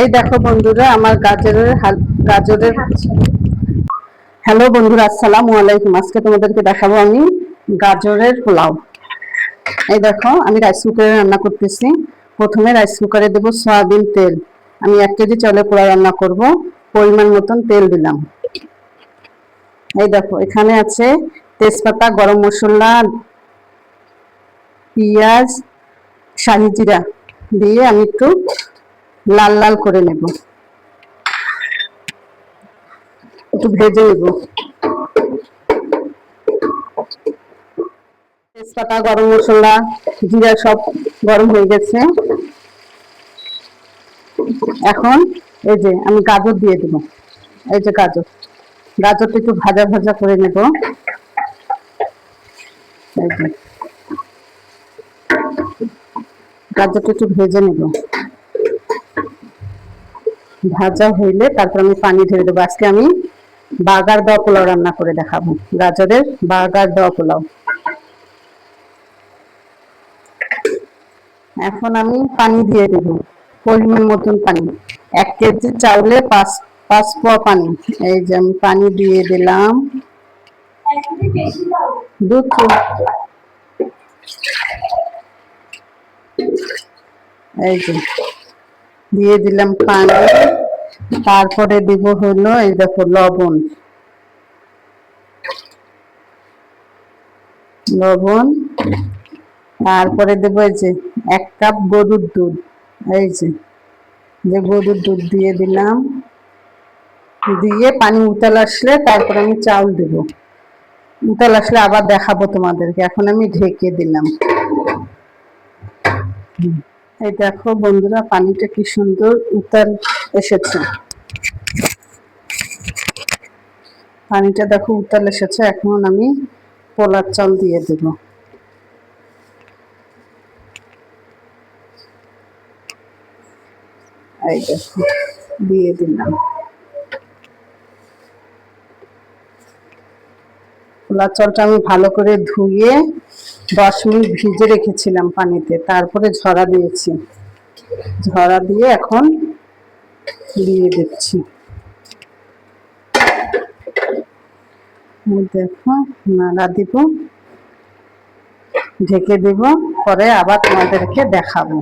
এই দেখো বন্ধুরা, আমার গাজরের গাজরের হ্যালো বন্ধুরা, আসসালামু আলাইকুম। আজকে তোমাদেরকে দেখাবো আমি গাজরের পোলাও। এই দেখো, আমি রাইস কুকারে রান্না করতেছি। প্রথমে রাইস কুকারে দেবো সয়াবিন তেল। আমি এক কেজি চলে পোলাও রান্না করব। পরিমাণ মতন তেল দিলাম। এই দেখো, এখানে আছে তেজপাতা, গরম মশলা, পেঁয়াজ, শাহি জিরা দিয়ে আমি একটু লাল লাল করে নেব। একটু ভেজে নেব। তেজপাতা, গরম মশলা, জিরা সব গরম হয়ে গেছে। এখন এই যে আমি গাজর দিয়ে দেব। এই যে গাজর। গাজরটা একটু ভাজা ভাজা করে নেব। গাজরটা একটু ভেজে নেব। ভাজা হইলে তারপর আমি পানি ঢেলে দেবো। আজকে আমি বাগার দেওয়া পোলাও রান্না করে দেখাবো। গাজরের বার্গার দেওয়া পোলাও। এখন আমি পানি দিয়ে দেব, পরিমাণ মতন পানি। এক কেজি চাউলে পাঁচ পাঁচ পোয়া পানি। এই যে আমি পানি দিয়ে দিলাম। দুধ এই যে, দিয়ে দিলাম পানি। তারপরে দিব হলো এই দেখো লবণ। লবণ। তারপরে দেবো এই যে এক কাপ গরুর দুধ। এই যে যে গরুর দুধ দিয়ে দিলাম। দিয়ে পানি উতাল আসলে তারপর আমি চাউল দেব। উতাল আসলে আবার দেখাবো তোমাদেরকে। এখন আমি ঢেকে দিলাম। হুম। এই দেখো বন্ধুরা, পানিটা কি সুন্দর উতাল এসেছে। পানিটা দেখো উতাল এসেছে, এখন আমি পোলার চাল দিয়ে দেব। এই দেখো, দিয়ে দিলাম। পোলার চালটা আমি ভালো করে ধুয়ে দশ মিনিট ভিজে রেখেছিলাম পানিতে, তারপরে ঝরা দিয়েছি। ঝরা দিয়ে এখন দিয়ে দিচ্ছি। দেখো, নাড়া দিব, ঢেকে দিব, পরে আবার তোমাদেরকে দেখাবো।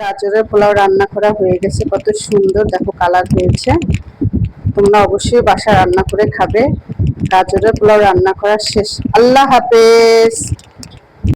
গাজরের পোলাও রান্না করা হয়ে গেছে। কত সুন্দর দেখো কালার হয়েছে। তোমরা অবশ্যই বাসা রান্না করে খাবে। গাজরের পোলাও রান্না করা শেষ। আল্লাহ হাফেজ।